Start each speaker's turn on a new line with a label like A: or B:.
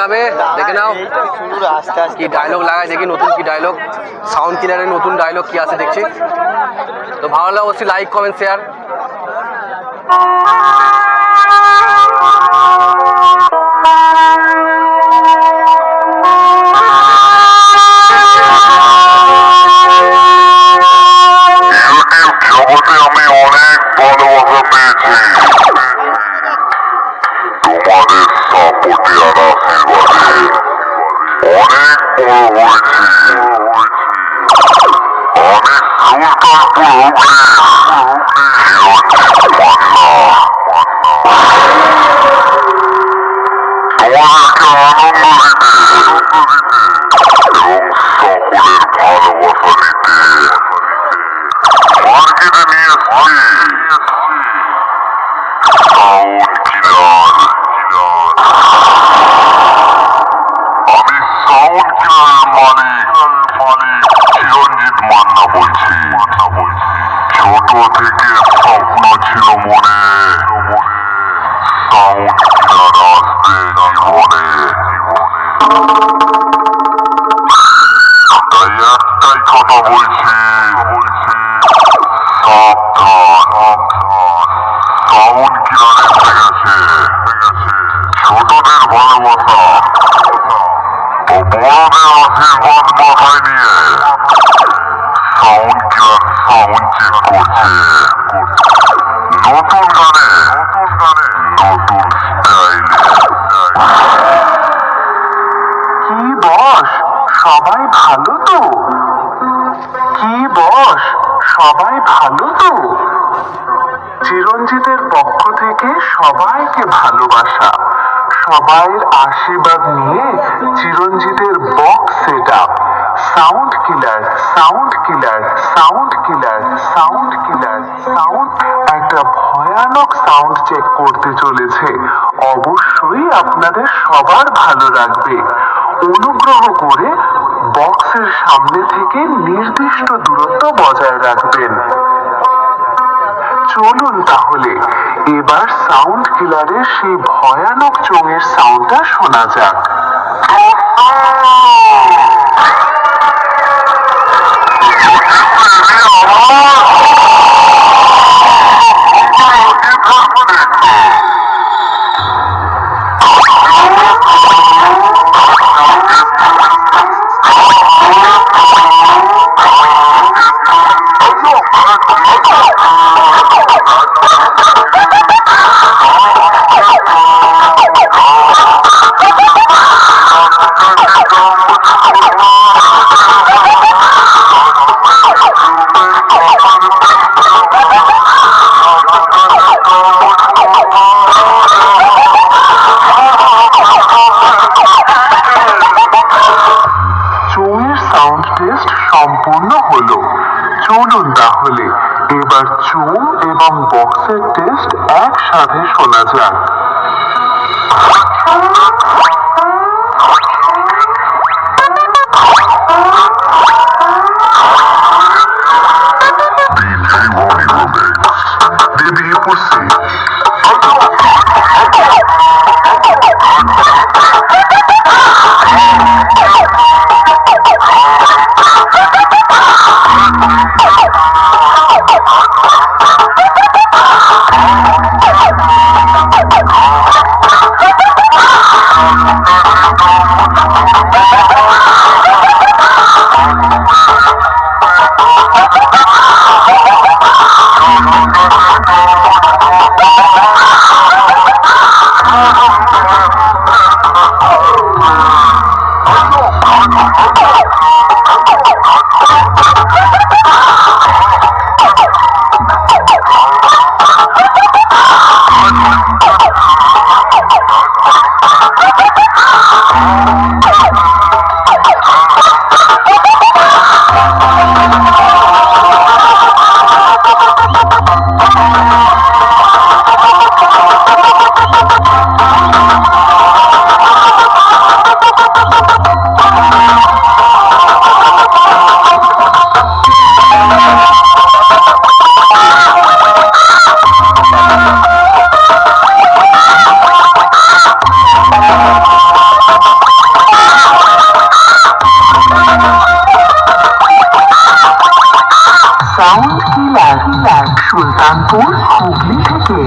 A: লাগাবে? দেখে নাও। কি ডায়লগ লাগায় দেখি নতুন কি ডায়লগ সাউন্ড কিলারের নতুন ডায়লগ কি আছে দেখছি। তো ভালো লাগে অবশ্যই লাইক কমেন্ট শেয়ার
B: ইউটিউব জগতে আমি অনেক বড় হয়েছি আমি সুলতানপুর হুগলি চিরঞ্জিত মান্না মালিক মালিক চিরঞ্জিত মান্না বলছি। ছোট থেকে স্বপ্ন ছিল মনে। সাউন্ড কিলার
C: সবাই ভালো তো? কি বস, সবাই ভালো তো? চিরঞ্জিতের পক্ষ থেকে সবাইকে ভালোবাসা। সবাইয়ের আশীর্বাদ নিয়ে চিরঞ্জিতের box set up sound killer sound killer sound killer sound killer sound একটা ভয়ানক সাউন্ড চেক করতে চলেছে। অবশ্যই আপনাদের সবার ভালো লাগবে। অনুগ্রহ করে বক্সের সামনে থেকে নির্দিষ্ট দূরত্ব বজায় রাখবেন। চলুন তাহলে, এবার সাউন্ড কিলারের সেই ভয়ানক চোঙের সাউন্ডটা শোনা যাক। টেস্ট একসাথে শোনা যাক
B: one, one.
C: Sound killer Sultanpur Hooghly থেকে